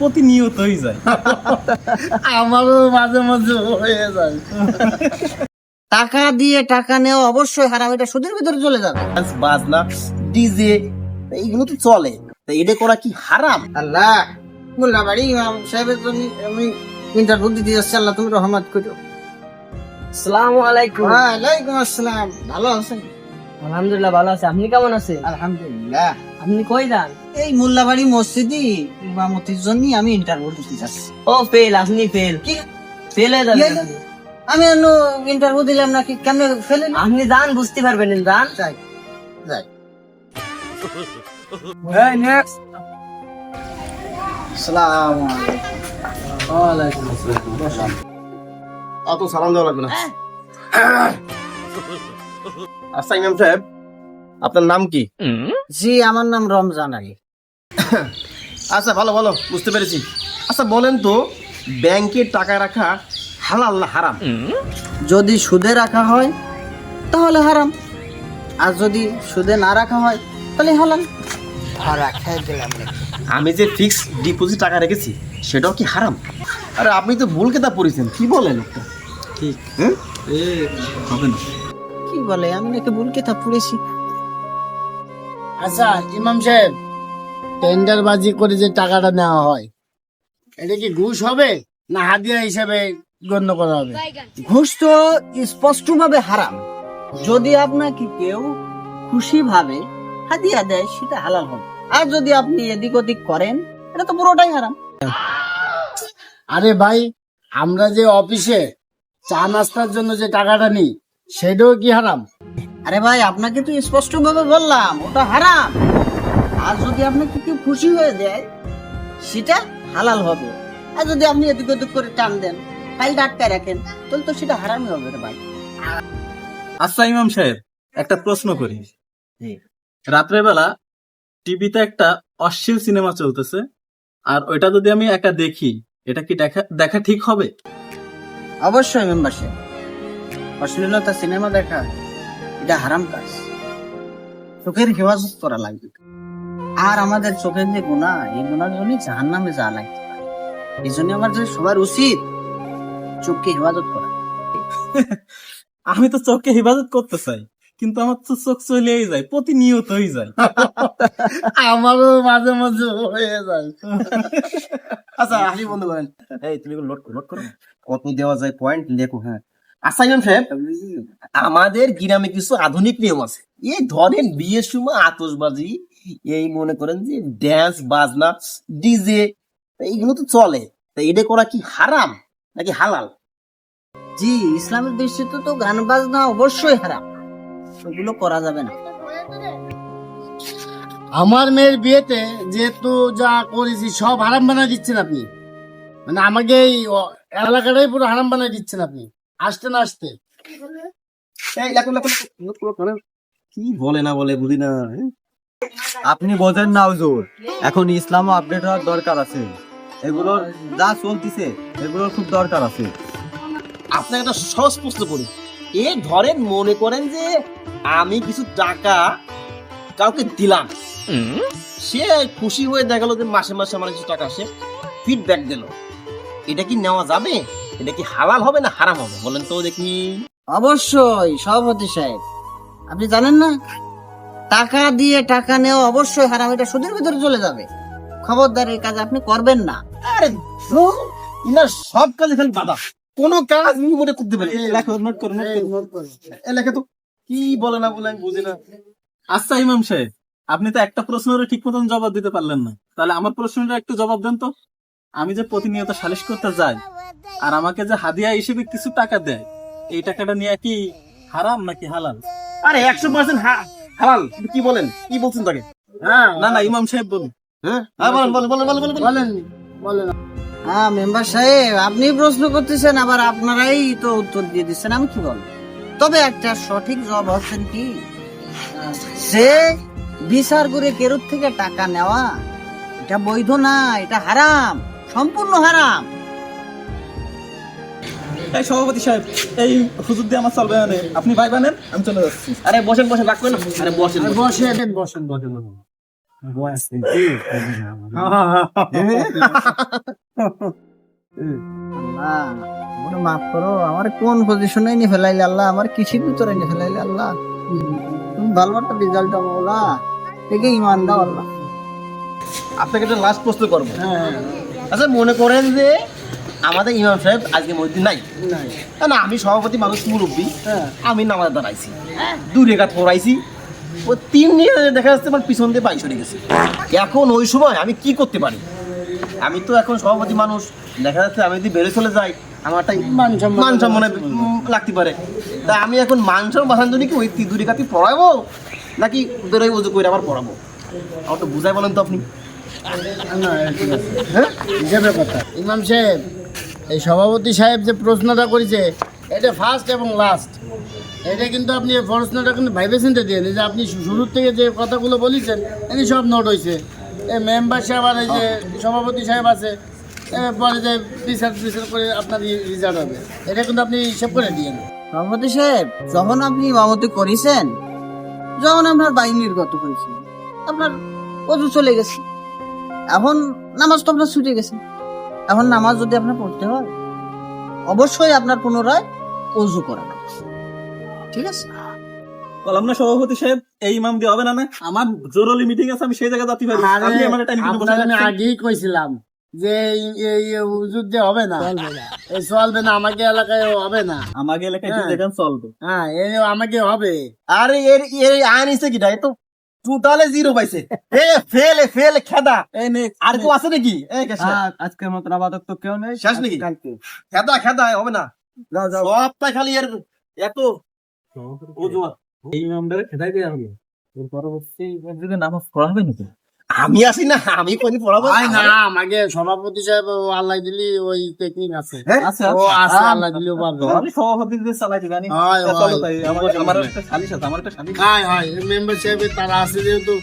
প্রতিনিয়তই যায়। আমারও মাঝে মাঝে হয়ে যায়। টাকা দিয়ে টাকা নেওয়া অবশ্যই হারাম এটা সুদের ভিতরে চলে যাবে। বাজনা ডিজে এইগুলো তো চলে। তা এটা করা কি হারাম? আল্লাহ মোল্লা বাড়ি ইমাম সাহেবের জন্য আমি ইন্টারভিউ দিতে যাচ্ছি আল্লাহ তুমি রহমত করো। আসসালামু আলাইকুম। ওয়ালাইকুম আসসালাম। ভালো আছেন? আলহামদুলিল্লাহ ভালো আছে। আপনি কেমন আছেন? আলহামদুলিল্লাহ। আপনি কই যান? এই মোল্লাবাড়ি মসজিদে ইমামতির জন্য আমি ইন্টারভিউ দিতে যাচ্ছি। ও ফেল আপনি ফেল কি? ফেল হয়ে যাবেন ইয়ে- আমি অন্য ইন্টারভিউ দিলাম নাকি? কেমনে ফেলে আপনি যান বুঝতে পারবেন যান। যাই যাই। সালাম অত সালাম দেওয়া লাগবে না। আচ্ছা ইমাম সাহেব আপনার নাম কি? জি আমার নাম রমজান আলী। আচ্ছা ভালো ভালো বুঝতে পেরেছি। আচ্ছা বলেন তো ব্যাংকে টাকা রাখা হালাল না হারাম? যদি সুদে রাখা হয় তাহলে হারাম। আর যদি সুদে না রাখা হয় তাহলে হালাল। আমি যে ফিক্স ডিপোজিট টাকা রেখেছি সেটাও কি হারাম? আরে আপনি তো ভুল কেতা পড়েছেন কি বলেন একটা? ঠিক। হবে না। কি বলে আমি নাকি ভুল কেতা পড়েছি? আচ্ছা ইমাম সাহেব টেন্ডার বাজি করে যে টাকাটা নেওয়া হয় এটা কি ঘুষ হবে না হাদিয়া হিসাবে গণ্য করা হবে? ঘুষ তো স্পষ্ট ভাবে হারাম। যদি আপনাকে কেউ খুশি ভাবে হাদিয়া দেয় সেটা হালাল হবে। আর যদি আপনি এদিক ওদিক করেন এটা তো পুরোটাই হারাম। আরে ভাই আমরা যে অফিসে চা নাস্তার জন্য যে টাকাটা নিই সেটাও কি হারাম? আরে ভাই আপনাকে তো স্পষ্ট ভাবে বললাম ওটা হারাম। আর যদি আপনাকে কেউ খুশি হয়ে দেয় সেটা হালাল হবে। আর যদি আপনি এদিক ওদিক করে টান দেন ফাইলটা আটকায় রাখেন তাহলে তো সেটা হারামই হবে রে ভাই। আচ্ছা ইমাম সাহেব একটা প্রশ্ন করি। জি। রাত্রেবেলা টিভিতে একটা অশ্লীল সিনেমা চলতেছে আর ওইটা যদি আমি একা দেখি এটা কি দেখা দেখা ঠিক হবে? অবশ্যই মেম্বারশিপ অশ্লীলতা সিনেমা দেখা এটা হারাম কাজ। চোখের হেফাজত করা লাগবে। আর আমাদের চোখের যে গুণা এই গুণার জন্য জাহান নামে যা লাগতে পারে। এই জন্য আমাদের সবার উচিত চোখকে হেফাজত করা। আমি তো চোখকে হেফাজত করতে চাই কিন্তু আমার তো চোখ চলেই যায় প্রতিনিয়ত হয়ে যায়। আমারও মাঝে মাঝে হয়ে যায়। আচ্ছা হাসি বন্ধ করেন। এই তুমি নোট নোট করো কত দেওয়া যায় পয়েন্ট লেখো হ্যাঁ। আচ্ছা ইমাম সাহেব আমাদের গ্রামে কিছু আধুনিক নিয়ম আছে। এই ধরেন বিয়ের সময় আতশবাজি এই মনে করেন যে ড্যান্স বাজনা ডিজে এইগুলো তো চলে। তা এটা করা কি হারাম নাকি হালাল? জি ইসলামের দৃষ্টিতে তো গান বাজনা অবশ্যই হারাম। ওগুলো করা যাবে না। আমার মেয়ের বিয়েতে যেহেতু যা করেছি সব হারাম বানায় দিচ্ছেন আপনি। মানে আমাকে এই এলাকাটাই পুরো হারাম বানায় দিচ্ছেন আপনি। আসতে না আসতে। কি বলে না বলে, বুঝি না? আপনি বোঝেন না হুজুর, এখন ইসলামও আপডেট হওয়ার দরকার আছে। এগুলোর যা চলতিছে, এগুলোর খুব দরকার আছে। আপনাকে একটা সহজ প্রশ্ন করি। এ ধরেন মনে করেন যে আমি কিছু টাকা কাউকে দিলাম। সে খুশি হয়ে দেখাল যে মাসে মাসে আমার কিছু টাকা সে ফিডব্যাক দিল। এটা কি নেওয়া যাবে? এটা কি হালাল হবে না হারাম হবে? বলেন তো দেখি। অবশ্যই সভাপতি সাহেব। আপনি জানেন না? টাকা দিয়ে টাকা নেওয়া অবশ্যই হারাম এটা সুদের ভিতরে চলে যাবে। খবরদার এই কাজ আপনি করবেন না। আরে ধুর, ইনার সব কাজে খালি বাধা। কোন কাজ উনি মনে করতে পারে লেখো নোট করো নোট করো। এলাকা তো। কি বলে না বলে আমি বুঝি না। আচ্ছা ইমাম সাহেব আপনি তো একটা প্রশ্নের ঠিক মতন জবাব দিতে পারলেন না। তাহলে আমার প্রশ্নটা একটু জবাব দেন তো। আমি যে প্রতিনিয়ত সালিশ করতে যাই আর আমাকে যে হাদিয়া হিসেবে কিছু টাকা দেয় এই টাকাটা নিয়ে কি হারাম নাকি হালাল? আরে একশো পার্সেন্ট হালাল। কি বলেন? কি বলছেন তাকে? হ্যাঁ না না ইমাম সাহেব বলুন। হ্যাঁ? হ্যাঁ, বলেন। বলেন বলেন বলেন বলেন। বলেন বলেন। হ্যাঁ মেম্বার সাহেব আপনি প্রশ্ন করতেছেন আবার আপনারাই তো উত্তর দিয়ে দিচ্ছেন আমি কি বলব? তবে একটা সঠিক জবাব হচ্ছেন কি? সে বিচার করে কেরুর থেকে টাকা নেওয়া এটা বৈধ না এটা হারাম সম্পূর্ণ হারাম। এই সভাপতি সাহেব এই হুজুর দিয়ে আমার চলবে না আপনি ভাই বানেন আমি চলে যাচ্ছি। আরে বসেন বসেন রাখবেন না। আরে বসেন বসেন। বসেন বসেন বসেন বসেন। আল্লাহ মাফ করো আমার কোন পজিশনে নিয়ে ফেলাইলে আল্লাহ? আমার কিসের ভিতরে নিয়ে ফেলাইলে আল্লাহ? তুমি ভালো একটা রেজাল্ট দাও ইমান দাও আল্লাহ। আপনাকে একটা লাস্ট প্রশ্ন করব। হ্যাঁ। আচ্ছা মনে করেন যে আমাদের ইমাম সাহেব আজকে মসজিদ নাই। না, আমি সভাপতি মানুষ মুরব্বী। হ্যাঁ। আমি নামাজ দাঁড়াইছি। দু রেখাত পড়াইছি। ও তিন নিয়ে দেখা যাচ্ছে আমার পিছন দিয়ে বাইক সরে গেছে। এখন ওই সময় আমি কি করতে পারি? আমি তো এখন সভাপতি মানুষ। দেখা যাচ্ছে আমি যদি বেড়ে চলে যাই আমার একটা মান সম্মানে লাগতে পারে। তা আমি এখন মান সম্মান জন্য কি ওই দু রেখাতি পড়াবো? নাকি ওই উজু করে আবার পড়াবো? আমার তো বুঝাই বলেন তো আপনি। হ্যাঁ? কথা ইমাম সাহেব এই সভাপতি সাহেব যে প্রশ্নটা করেছে, এটা ফার্স্ট এবং লাস্ট এটা কিন্তু আপনি প্রশ্নটা কিন্তু ভাইবে দিয়ে যে আপনি শুরুর থেকে যে কথাগুলো বলেছেন এটি সব নোট হয়েছে। এই মেম্বার সাহেব আর এই যে সভাপতি সাহেব আছে পরে যে বিচার বিচার করে আপনার রিজাল্ট হবে। এটা কিন্তু আপনি হিসেব করে দিয়েন সভাপতি সাহেব, যখন আপনি ইমামতি করেছেন, যখন আপনার বাড়ি নির্গত হয়েছে, আপনার অজু চলে গেছে। এখন নামাজ তো আপনার ছুটে গেছে। এখন নামাজ যদি আপনার পড়তে হয় অবশ্যই আপনার পুনরায় অজু করা। ঠিক আছে? বললাম না সভাপতি সাহেব এই ইমাম দিয়ে হবে না না? আমার জরুরি মিটিং আছে আমি সেই জায়গায় যাতে পারি আপনি আমার টাইম কিন্তু বসে আমি আগেই কইছিলাম যে এই- এই হবে না। এই চলবে না আমাকে এলাকায় হবে না। আমাকে এলাকায় হ্যাঁ। চলবে। হ্যাঁ এই আমাকে হবে। আরে এর এর আইন কিটা এ তো? টোটালে জিরো পাইছে। এ ফেল ফেল খেদা। আর কেউ আছে নাকি? আজকের মতন আবাদক তো কেউ নেই। শেষ নাকি? খেদা খেদা হবে না। সবটা খালি এর এত এই ইমামটারে খেদাই দেওয়া হবে পরবর্তী যদি নামাজ পড়া হবে নাকি? আমি আসি না আমি কোন পড়াবো? আই না আমাকে সভাপতি সাহেব ও আল্লাহ দিলি ওই টেকনিক আছে। আছে ও আছে আল্লাহ দিলি পাবে আমি সভাপতি দিয়ে চালাই দিবানি হয়, হয়। আমার একটা খালি আছে আমার একটা খালি হয় হয় মেম্বার সাহেব তারা আছে যেহেতু।